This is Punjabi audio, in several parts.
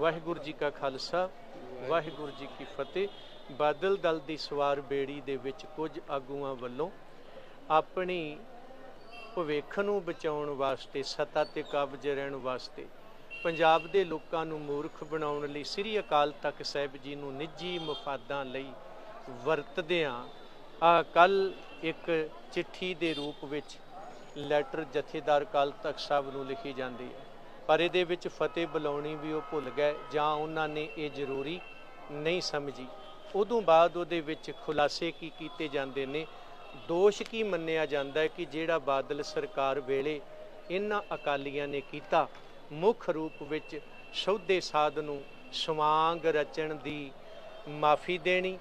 ਵਾਹਿਗੁਰੂ ਜੀ ਕਾ ਖਾਲਸਾ, ਵਾਹਿਗੁਰੂ ਜੀ ਕੀ ਫਤਿਹ। ਬਾਦਲ ਦਲ ਦੀ ਸਵਾਰ ਬੇੜੀ ਦੇ ਵਿੱਚ ਕੁਝ ਆਗੂਆਂ ਵੱਲੋਂ ਆਪਣੀ ਭਵਿੱਖ ਨੂੰ ਬਚਾਉਣ ਵਾਸਤੇ, ਸੱਤਾ ਤੇ ਕਾਬਜ ਰਹਿਣ ਵਾਸਤੇ ਪੰਜਾਬ ਦੇ ਲੋਕਾਂ ਨੂੰ ਮੂਰਖ ਬਣਾਉਣ ਲਈ ਸ੍ਰੀ ਅਕਾਲ ਤਖਤ ਸਾਹਿਬ ਜੀ ਨੂੰ ਨਿੱਜੀ ਮਫਾਦਾਂ ਲਈ ਵਰਤਦਿਆਂ ਆ ਕੱਲ ਇੱਕ ਚਿੱਠੀ ਦੇ ਰੂਪ ਵਿੱਚ ਲੈਟਰ ਜਥੇਦਾਰ ਕਾਲ ਤਖਤ ਸਾਹਿਬ ਨੂੰ ਲਿਖੀ ਜਾਂਦੀ ਹੈ। ਪਰ ਇਹਦੇ ਵਿੱਚ ਫਤਿਹ ਬੁਲਾਉਣੀ ਵੀ ਉਹ ਭੁੱਲ ਗਏ ਜਾਂ ਉਹਨਾਂ ਨੇ ਇਹ ਜ਼ਰੂਰੀ ਨਹੀਂ ਸਮਝੀ। ਉਦੋਂ ਬਾਅਦ ਉਹਦੇ ਵਿੱਚ ਖੁਲਾਸੇ ਕੀ ਕੀਤੇ ਜਾਂਦੇ ਨੇ, ਦੋਸ਼ ਕੀ ਮੰਨਿਆ ਜਾਂਦਾ ਹੈ ਕਿ ਜਿਹੜਾ ਬਾਦਲ ਸਰਕਾਰ ਵੇਲੇ ਇਹਨਾਂ ਅਕਾਲੀਆਂ ਨੇ ਕੀਤਾ, ਮੁੱਖ ਰੂਪ ਵਿੱਚ ਸੌਦੇ ਸਾਧ ਨੂੰ ਸਵਾਂਗ ਰਚਣ ਦੀ ਮਾਫੀ ਦੇਣੀ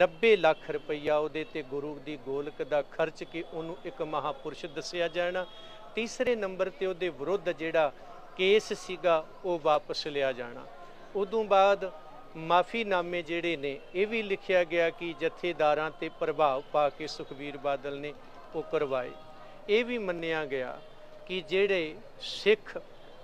90 ਲੱਖ ਰੁਪਈਆ ਉਹਦੇ ਤੇ ਗੁਰੂ ਦੀ ਗੋਲਕ ਦਾ ਖਰਚ ਕੇ ਉਹਨੂੰ ਇੱਕ ਮਹਾਪੁਰਸ਼ ਦੱਸਿਆ ਜਾਣਾ, ਤੀਸਰੇ ਨੰਬਰ ਤੇ ਉਹਦੇ ਵਿਰੁੱਧ ਜਿਹੜਾ ਕੇਸ ਸੀਗਾ, ਉਹ ਵਾਪਸ ਲਿਆ ਜਾਣਾ। ਉਦੋਂ ਬਾਅਦ ਮਾਫੀਨਾਮੇ ਜਿਹੜੇ ਨੇ, ਇਹ ਵੀ ਲਿਖਿਆ ਗਿਆ ਕਿ ਜਥੇਦਾਰਾਂ ਤੇ ਪ੍ਰਭਾਵ ਪਾ ਕੇ ਸੁਖਬੀਰ ਬਾਦਲ ਨੇ ਉਹ ਕਰਵਾਏ। ਇਹ ਵੀ ਮੰਨਿਆ ਗਿਆ ਕਿ ਜਿਹੜੇ ਸਿੱਖ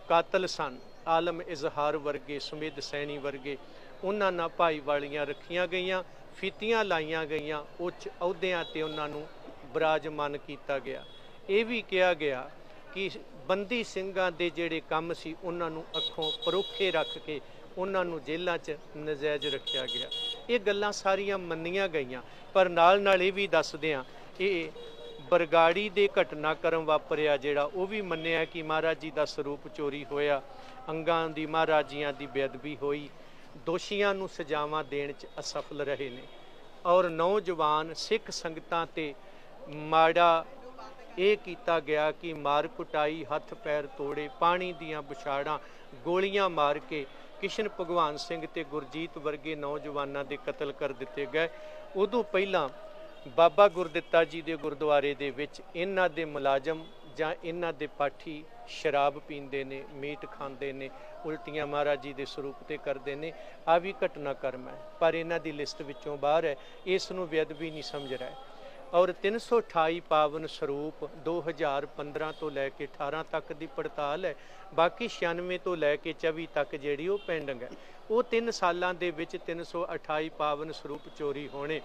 ਕਾਤਲ ਸਨ, ਆਲਮ ਇਜ਼ਹਾਰ ਵਰਗੇ, ਸੁਮੇਧ ਸੈਣੀ ਵਰਗੇ, ਉਹਨਾਂ ਨਾਲ ਭਾਈਵਾਲੀਆਂ ਰੱਖੀਆਂ ਗਈਆਂ, ਫੀਤੀਆਂ ਲਾਈਆਂ ਗਈਆਂ ਉੱਚ ਅਹੁਦਿਆਂ ਤੇ ਉਹਨਾਂ ਨੂੰ ਬਰਾਜਮਾਨ ਕੀਤਾ ਗਿਆ। ਇਹ ਵੀ ਕਿਹਾ ਗਿਆ ਕਿ ਬੰਦੀ ਸਿੰਘਾਂ ਦੇ ਜਿਹੜੇ ਕੰਮ ਸੀ, ਉਹਨਾਂ ਨੂੰ ਅੱਖੋਂ ਪਰੋਖੇ ਰੱਖ ਕੇ ਉਹਨਾਂ ਨੂੰ ਜੇਲ੍ਹਾਂ 'ਚ ਨਜਾਇਜ਼ ਰੱਖਿਆ ਗਿਆ। ਇਹ ਗੱਲਾਂ ਸਾਰੀਆਂ ਮੰਨੀਆਂ ਗਈਆਂ, ਪਰ ਨਾਲ ਨਾਲ ਇਹ ਵੀ ਦੱਸਦੇ ਆ ਇਹ ਬਰਗਾੜੀ ਦੇ ਘਟਨਾਕ੍ਰਮ ਵਾਪਰਿਆ ਜਿਹੜਾ, ਉਹ ਵੀ ਮੰਨਿਆ ਕਿ ਮਹਾਰਾਜ ਜੀ ਦਾ ਸਰੂਪ ਚੋਰੀ ਹੋਇਆ। ਅੰਗਾਂ ਦੀ, ਮਹਾਰਾਜੀਆਂ ਦੀ ਬੇਅਦਬੀ ਹੋਈ। ਦੋਸ਼ੀਆਂ ਨੂੰ ਸਜ਼ਾਵਾਂ ਦੇਣ 'ਚ ਅਸਫਲ ਰਹੇ ਨੇ। ਔਰ ਨੌਜਵਾਨ ਸਿੱਖ ਸੰਗਤਾਂ ਤੇ ਮਾੜਾ ਇਹ ਕੀਤਾ ਗਿਆ ਕਿ ਮਾਰ ਕੁਟਾਈ, ਹੱਥ ਪੈਰ ਤੋੜੇ, ਪਾਣੀ ਦੀਆਂ ਬੁਛਾੜਾਂ ਗੋਲੀਆਂ ਮਾਰ ਕੇ ਕਿਸ਼ਨ ਭਗਵਾਨ ਸਿੰਘ ਤੇ ਗੁਰਜੀਤ ਵਰਗੇ ਨੌਜਵਾਨਾਂ ਦੇ ਕਤਲ ਕਰ ਦਿੱਤੇ ਗਏ। ਉਦੋਂ ਪਹਿਲਾਂ ਬਾਬਾ ਗੁਰਦਿੱਤਾ ਜੀ ਦੇ ਗੁਰਦੁਆਰੇ ਦੇ ਵਿੱਚ ਇਹਨਾਂ ਦੇ ਮੁਲਾਜ਼ਮ ਜਾਂ ਇਹਨਾਂ ਦੇ ਪਾਠੀ ਸ਼ਰਾਬ ਪੀਂਦੇ ਨੇ, ਮੀਟ ਖਾਂਦੇ ਨੇ, ਉਲਟੀਆਂ ਮਹਾਰਾਜ ਜੀ ਦੇ ਸਰੂਪ ਤੇ ਕਰਦੇ ਨੇ। ਆ ਵੀ ਘਟਨਾਕ੍ਰਮ ਹੈ, ਪਰ ਇਹਨਾਂ ਦੀ ਲਿਸਟ ਵਿੱਚੋਂ ਬਾਹਰ ਹੈ। ਇਸ ਨੂੰ ਬੇਅਦਬੀ ਨਹੀਂ ਸਮਝ ਰਿਹਾ। ਔਰ 328 ਪਾਵਨ ਸਰੂਪ 2015 ਤੋਂ ਲੈ ਕੇ 18 ਤੱਕ ਦੀ ਪੜਤਾਲ ਹੈ। ਬਾਕੀ 96 ਤੋਂ ਲੈ ਕੇ 24 ਤੱਕ ਜਿਹੜੀ ਉਹ ਪੈਂਡਿੰਗ ਹੈ। ਉਹ 3 ਸਾਲਾਂ ਦੇ ਵਿੱਚ 328 ਪਾਵਨ ਸਰੂਪ ਚੋਰੀ ਹੋਣੇ।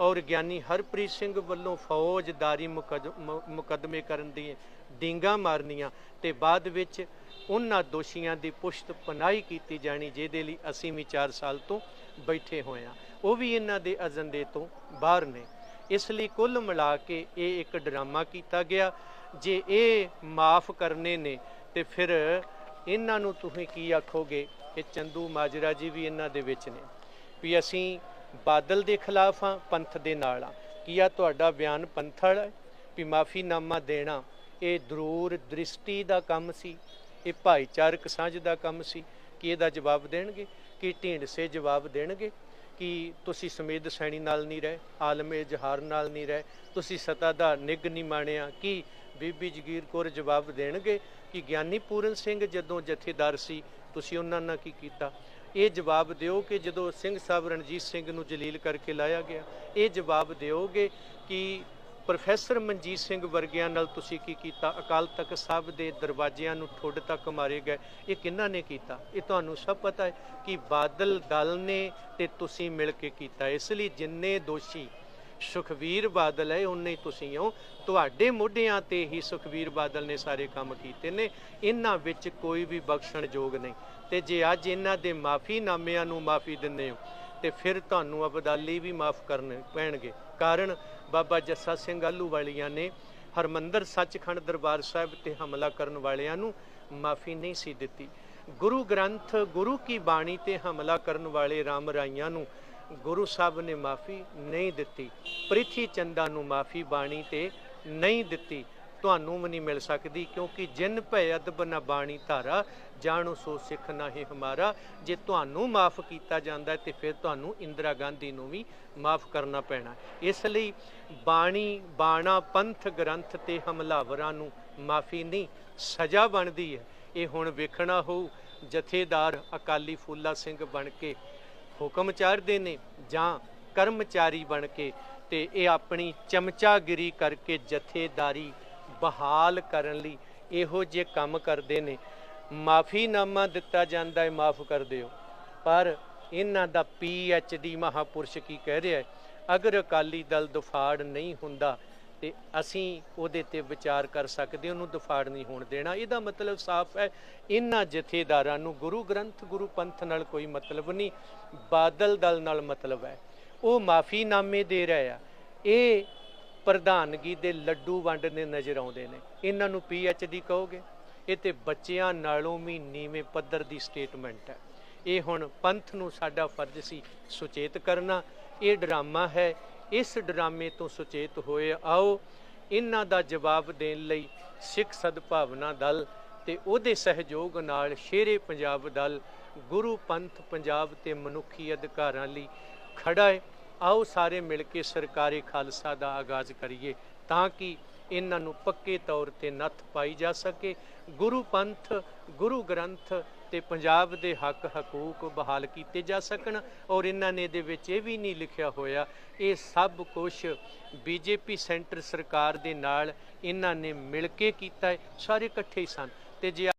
ਔਰ ਗਿਆਨੀ ਹਰਪ੍ਰੀਤ ਸਿੰਘ ਵੱਲੋਂ ਫੌਜਦਾਰੀ ਮੁਕੱਦਮੇ ਕਰਨ ਦੀ ਡਿੰਗਾ ਮਾਰਨੀਆਂ ਤੇ ਬਾਅਦ ਵਿੱਚ ਉਹਨਾਂ ਦੋਸ਼ੀਆਂ ਦੀ ਪੁਸ਼ਤ ਪਨਾਹੀ ਕੀਤੀ ਜਾਣੀ, ਜਿਹਦੇ ਲਈ ਅਸੀਂ ਵੀ 4 ਸਾਲ ਤੋਂ ਬੈਠੇ ਹੋਏ ਆ ਉਹ ਵੀ ਇਹਨਾਂ ਦੇ ਅਜੰਦੇ ਤੋਂ ਬਾਹਰ ਨੇ। ਇਸ ਲਈ ਕੁੱਲ ਮਿਲਾ ਕੇ ਇਹ ਇੱਕ ਡਰਾਮਾ ਕੀਤਾ ਗਿਆ। ਜੇ ਇਹ ਮਾਫ ਕਰਨੇ ਨੇ, ਤੇ ਫਿਰ ਇਹਨਾਂ ਨੂੰ ਤੁਸੀਂ ਕੀ ਆਖੋਗੇ ਕਿ ਚੰਦੂ ਮਾਜਰਾ ਜੀ ਵੀ ਇਹਨਾਂ ਦੇ ਵਿੱਚ ਨੇ? ਵੀ ਅਸੀਂ ਬਾਦਲ ਦੇ ਖਿਲਾਫ ਆ ਪੰਥ ਦੇ ਨਾਲ ਆ ਕੀ ਆ ਤੁਹਾਡਾ ਬਿਆਨ ਪੰਥਲ ਹੈ? ਵੀ ਮਾਫੀਨਾਮਾ ਦੇਣਾ, ਇਹ ਦਰੂਰ ਦ੍ਰਿਸ਼ਟੀ ਦਾ ਕੰਮ ਸੀ? ਇਹ ਭਾਈਚਾਰਕ ਸਾਂਝ ਦਾ ਕੰਮ ਸੀ? ਕੀ ਇਹਦਾ ਜਵਾਬ ਦੇਣਗੇ? ਕੀ ਢੀਂਡਸੇ ਜਵਾਬ ਦੇਣਗੇ? ਕਿ ਤੁਸੀਂ ਸਮੇਦ ਸੈਣੀ ਨਾਲ ਨਹੀਂ ਰਹੇ, ਆਲਮੇ ਜਹਾਰ ਨਾਲ ਨਹੀਂ ਰਹੇ, ਤੁਸੀਂ ਸਤਾ ਦਾ ਨਿਗ ਨਹੀਂ ਮਾਣਿਆ, ਕਿ ਬੀਬੀ ਜਗੀਰ ਕੌਰ ਜਵਾਬ ਦੇਣਗੇ ਕਿ ਗਿਆਨੀ ਪੂਰਨ ਸਿੰਘ ਜਦੋਂ ਜਥੇਦਾਰ ਸੀ, ਤੁਸੀਂ ਉਹਨਾਂ ਨਾਲ ਕੀ ਕੀਤਾ? ਇਹ ਜਵਾਬ ਦਿਓ ਕਿ ਜਦੋਂ ਸਿੰਘ ਸਾਹਿਬ ਰਣਜੀਤ ਸਿੰਘ ਨੂੰ ਜਲੀਲ ਕਰਕੇ ਲਾਇਆ ਗਿਆ, ਇਹ ਜਵਾਬ ਦਿਓਗੇ ਕਿ ਪ੍ਰੋਫੈਸਰ ਮਨਜੀਤ ਸਿੰਘ ਵਰਗਿਆਂ ਨਾਲ ਤੁਸੀਂ ਕੀ ਕੀਤਾ? ਅਕਾਲ ਤਖਤ ਸਾਹਿਬ ਦੇ ਦਰਵਾਜ਼ਿਆਂ ਨੂੰ ਠੁੱਡ ਤੱਕ ਮਾਰੇ ਗਏ। ਇਹ ਕਿੰਨਾ ਨੇ ਕੀਤਾ? ਇਹ ਤੁਹਾਨੂੰ ਸਭ ਪਤਾ ਹੈ ਕਿ ਬਾਦਲ ਦਲ ਨੇ ਤੇ ਤੁਸੀਂ ਮਿਲ ਕੇ ਕੀਤਾ। ਇਸ ਲਈ ਜਿੰਨੇ ਦੋਸ਼ੀ ਸੁਖਵੀਰ ਬਾਦਲ ਹੈ, ਉਨੇ ਹੀ ਤੁਸੀਂ ਹੋ। ਤੁਹਾਡੇ ਮੋਢਿਆਂ ਤੇ ਹੀ ਸੁਖਵੀਰ ਬਾਦਲ ਨੇ ਸਾਰੇ ਕੰਮ ਕੀਤੇ ਨੇ। ਇਹਨਾਂ ਵਿੱਚ ਕੋਈ ਵੀ ਬਖਸ਼ਣਯੋਗ ਨਹੀਂ। ਤੇ ਜੇ ਅੱਜ ਇਹਨਾਂ ਦੇ ਮਾਫੀ ਨਾਮਿਆਂ ਨੂੰ ਮਾਫੀ ਦਿੰਦੇ ਹੋ ਤੇ ਫਿਰ ਤੁਹਾਨੂੰ ਅਬਦਾਲੀ ਵੀ ਮਾਫ ਕਰਨ ਪੈਣਗੇ। ਕਾਰਨ ਬਾਬਾ ਜੱਸਾ ਸਿੰਘ ਆਲੂ ਵਾਲੀਆਂ ਨੇ ਹਰਮੰਦਰ ਸੱਚਖੰਡ ਦਰਬਾਰ ਸਾਹਿਬ ਤੇ ਹਮਲਾ ਕਰਨ ਵਾਲਿਆਂ ਨੂੰ ਮਾਫੀ ਨਹੀਂ ਸੀ ਦਿੱਤੀ। ਗੁਰੂ ਗ੍ਰੰਥ, ਗੁਰੂ ਕੀ ਬਾਣੀ ਤੇ ਹਮਲਾ ਕਰਨ ਵਾਲੇ ਰਾਮ ਰਾਈਆਂ ਨੂੰ ਗੁਰੂ ਸਾਹਿਬ ਨੇ ਮਾਫੀ ਨਹੀਂ ਦਿੱਤੀ। ਪ੍ਰਿਥੀ ਚੰਦਾ ਨੂੰ ਮਾਫੀ ਬਾਣੀ ਤੇ ਨਹੀਂ ਦਿੱਤੀ। ਤੁਹਾਨੂੰ ਵੀ ਨਹੀਂ ਮਿਲ ਸਕਦੀ, ਕਿਉਂਕਿ ਜਿਨ ਭੈ ਅਦਬ ਨਾ ਬਾਣੀ ਧਾਰਾ, ਜਾਣੋ ਸੋ ਸਿੱਖ ਨਾ ਹੀ ਹਮਾਰਾ। ਜੇ ਤੁਹਾਨੂੰ ਮਾਫ ਕੀਤਾ ਜਾਂਦਾ ਤੇ ਫਿਰ ਤੁਹਾਨੂੰ ਇੰਦਰਾ ਗਾਂਧੀ ਨੂੰ ਵੀ ਮਾਫ ਕਰਨਾ ਪੈਣਾ ਇਸ ਲਈ ਬਾਣੀ, ਬਾਣਾ, ਪੰਥ ਗ੍ਰੰਥ ਤੇ ਹਮਲਾਵਰਾਂ ਨੂੰ ਮਾਫੀ ਨਹੀਂ, ਸਜ਼ਾ ਬਣਦੀ ਹੈ। ਇਹ ਹੁਣ ਵੇਖਣਾ ਹੋਊ, ਜਥੇਦਾਰ ਅਕਾਲੀ ਫੂਲਾ ਸਿੰਘ ਬਣ ਕੇ ਹੁਕਮ ਚਾਰਦੇ ਨੇ ਜਾਂ ਕਰਮਚਾਰੀ ਬਣ ਕੇ, ਤੇ ਇਹ ਆਪਣੀ ਚਮਚਾਗਿਰੀ ਕਰਕੇ ਜਥੇਦਾਰੀ ਬਹਾਲ ਕਰਨ ਲਈ ਇਹੋ ਜਿਹੇ ਕੰਮ ਕਰਦੇ ਨੇ। ਮਾਫੀਨਾਮਾ ਦਿੱਤਾ ਜਾਂਦਾ ਹੈ, ਮਾਫ ਕਰ ਦਿਓ। ਪਰ ਇਹਨਾਂ ਦਾ ਪੀ ਐਚ ਡੀ ਮਹਾਪੁਰਸ਼ ਕੀ ਕਹਿ ਰਿਹਾ ਹੈ? ਅਗਰ ਅਕਾਲੀ ਦਲ ਦਫਾੜ ਨਹੀਂ ਹੁੰਦਾ ਤੇ ਅਸੀਂ ਉਹਦੇ ਤੇ ਵਿਚਾਰ ਕਰ ਸਕਦੇ, ਉਹਨੂੰ ਦਫਾੜ ਨਹੀਂ ਹੋਣ ਦੇਣਾ। ਇਹਦਾ ਮਤਲਬ ਸਾਫ਼ ਹੈ, ਇਹਨਾਂ ਜਥੇਦਾਰਾਂ ਨੂੰ ਗੁਰੂ ਗ੍ਰੰਥ, ਗੁਰੂ ਪੰਥ ਨਾਲ ਕੋਈ ਮਤਲਬ ਨਹੀਂ, ਬਾਦਲ ਦਲ ਨਾਲ ਮਤਲਬ ਹੈ। ਉਹ ਮਾਫੀਨਾਮੇ ਦੇ ਰਹੇ ਆ। ਇਹ ਪ੍ਰਧਾਨਗੀ ਦੇ ਲੱਡੂ ਵੰਡਦੇ ਨਜ਼ਰ ਆਉਂਦੇ ਨੇ। ਇਹਨਾਂ ਨੂੰ ਪੀ ਡੀ ਕਹੋਗੇ? ਇਹ ਤੇ ਬੱਚਿਆਂ ਨਾਲੋਂ ਵੀ ਨੀਵੇਂ ਪੱਧਰ ਦੀ ਸਟੇਟਮੈਂਟ ਹੈ। ਇਹ ਹੁਣ ਪੰਥ ਨੂੰ ਸਾਡਾ ਫਰਜ਼ ਸੀ ਸੁਚੇਤ ਕਰਨਾ। ਇਹ ਡਰਾਮਾ ਹੈ। ਇਸ ਡਰਾਮੇ ਤੋਂ ਸੁਚੇਤ ਹੋਏ ਆਓ। ਇਹਨਾਂ ਦਾ ਜਵਾਬ ਦੇਣ ਲਈ ਸਿੱਖ ਸਦਭਾਵਨਾ ਦਲ ਤੇ ਉਹਦੇ ਸਹਿਯੋਗ ਨਾਲ ਸ਼ੇਰੇ ਪੰਜਾਬ ਦਲ ਗੁਰੂ ਪੰਥ ਪੰਜਾਬ ਤੇ ਮਨੁੱਖੀ ਅਧਿਕਾਰਾਂ ਲਈ ਖੜਾ ਹੈ। ਆਓ ਸਾਰੇ ਮਿਲ ਕੇ ਸਰਕਾਰੀ ਖਾਲਸਾ ਦਾ ਆਗਾਜ਼ ਕਰੀਏ ਤਾਂ ਕਿ ਇਹਨਾਂ ਨੂੰ ਪੱਕੇ ਤੌਰ ਤੇ ਨੱਥ ਪਾਈ ਜਾ ਸਕੇ। ਗੁਰੂ ਪੰਥ, ਗੁਰੂ ਗ੍ਰੰਥ ਤੇ ਪੰਜਾਬ ਦੇ ਹੱਕ ਹਕੂਕ ਬਹਾਲ ਕੀਤੇ ਜਾ ਸਕਣ ਔਰ ਇਹਨਾਂ ਨੇ ਦੇ ਵਿੱਚ ਇਹ ਵੀ ਨਹੀਂ ਲਿਖਿਆ ਹੋਇਆ, ਇਹ ਸਭ ਕੁਝ ਬੀਜੇਪੀ ਸੈਂਟਰ ਸਰਕਾਰ ਦੇ ਨਾਲ ਇਹਨਾਂ ਨੇ ਮਿਲ ਕੇ ਕੀਤਾ ਹੈ। ਸਾਰੇ ਇਕੱਠੇ ਹੀ ਸਨ। ਤੇ ਜੇ